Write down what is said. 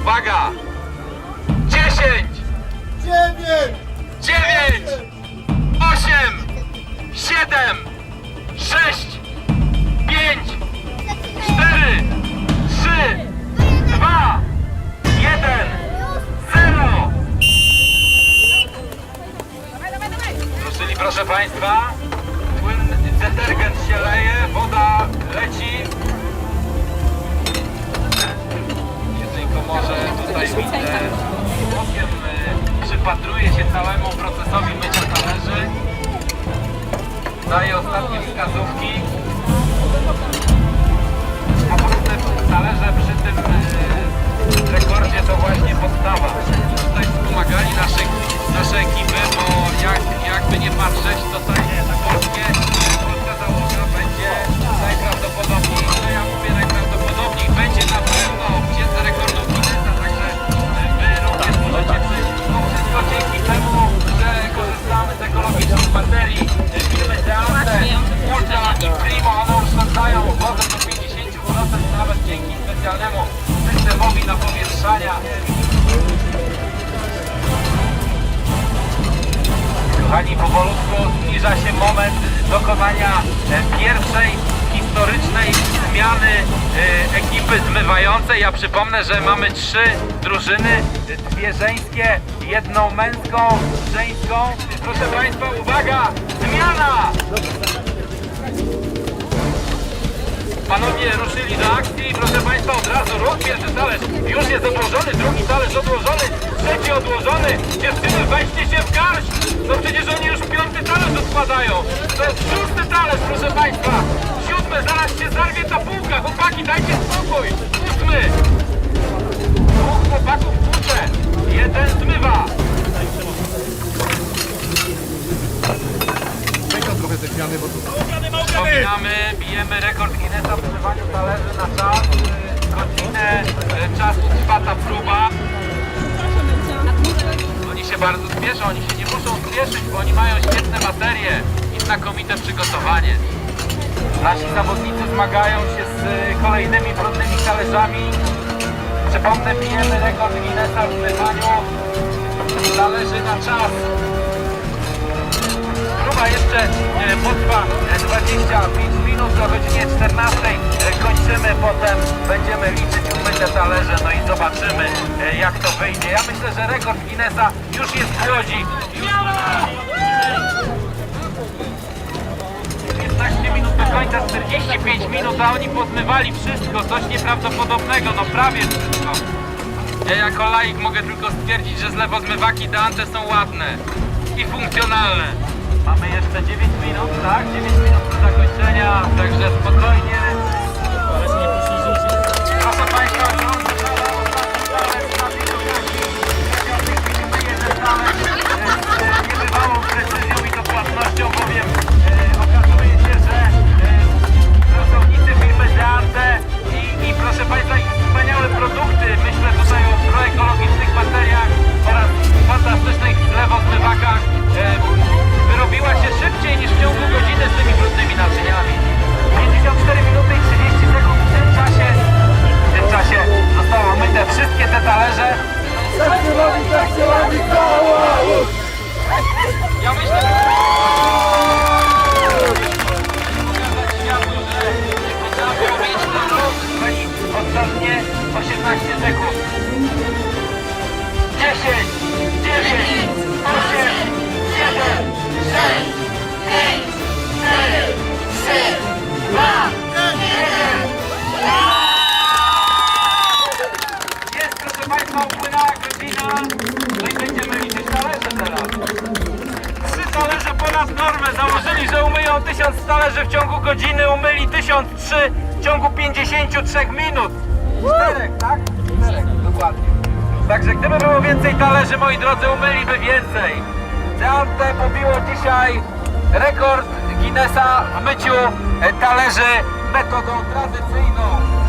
Uwaga! Dziesięć! Dziewięć! Dziewięć! Osiem! Siedem! Sześć! Pięć! Cztery! Trzy! Dwa! Jeden! Zero! Ruszyli proszę Państwa. Płyn detergent się leje, woda leci. Może tutaj widzę. Okiem y, przypatruje się całemu procesowi mycia talerzy. Daje ostatnie wskazówki. Talerze przy zbliża się moment dokonania e, pierwszej historycznej zmiany e, ekipy zmywającej. Ja przypomnę, że mamy trzy drużyny, dwie żeńskie, jedną męską, żeńską. Proszę Państwa, uwaga! Zmiana! Panowie ruszyli do akcji, proszę Państwa, od razu ruch, pierwszy talerz już jest odłożony, drugi talerz odłożony, trzeci odłożony. Dziewczyny, weźcie się w garść, no przecież oni piąty talerz odkładają. To jest szósty talerz, proszę Państwa. Siódmy, zaraz się zarwie ta półka, chłopaki, dajcie spokój. Ósmy. Dwóch chłopaków tłucze, jeden zmywa. Czekam trochę te zmiany, bo tu Wspominamy, bijemy rekord Guinnessa w zmywaniu talerzy na czas. Godzinę y, czasu trwa ta próba. Bardzo spieszą, oni się nie muszą spieszyć, bo oni mają świetne baterie i znakomite przygotowanie. Nasi zawodnicy zmagają się z y, kolejnymi brudnymi talerzami. Przypomnę, bijemy rekord Guinnessa w zmywaniu talerzy na czas. Próba jeszcze e, potrwa e, 25 minut do godzinie 14. E, Kończymy, potem będziemy liczyć umyte talerze, no i zobaczymy e, jak to wyjdzie. Ja myślę, że rekord Guinnessa już jest w łodzi. Już... 15 minut do końca, 45 minut, a oni pozmywali wszystko, coś nieprawdopodobnego, no prawie wszystko. Ja jako laik mogę tylko stwierdzić, że zlewozmywaki Deante są ładne i funkcjonalne. Mamy jeszcze 9 normę. Założyli, że umyją 1000 talerzy w ciągu godziny, umyli 1003 w ciągu 53 minut. Czterech, tak? Czterech, dokładnie. Także gdyby było więcej talerzy, moi drodzy, umyliby więcej. Deante pobiło dzisiaj rekord Guinnessa w myciu talerzy metodą tradycyjną.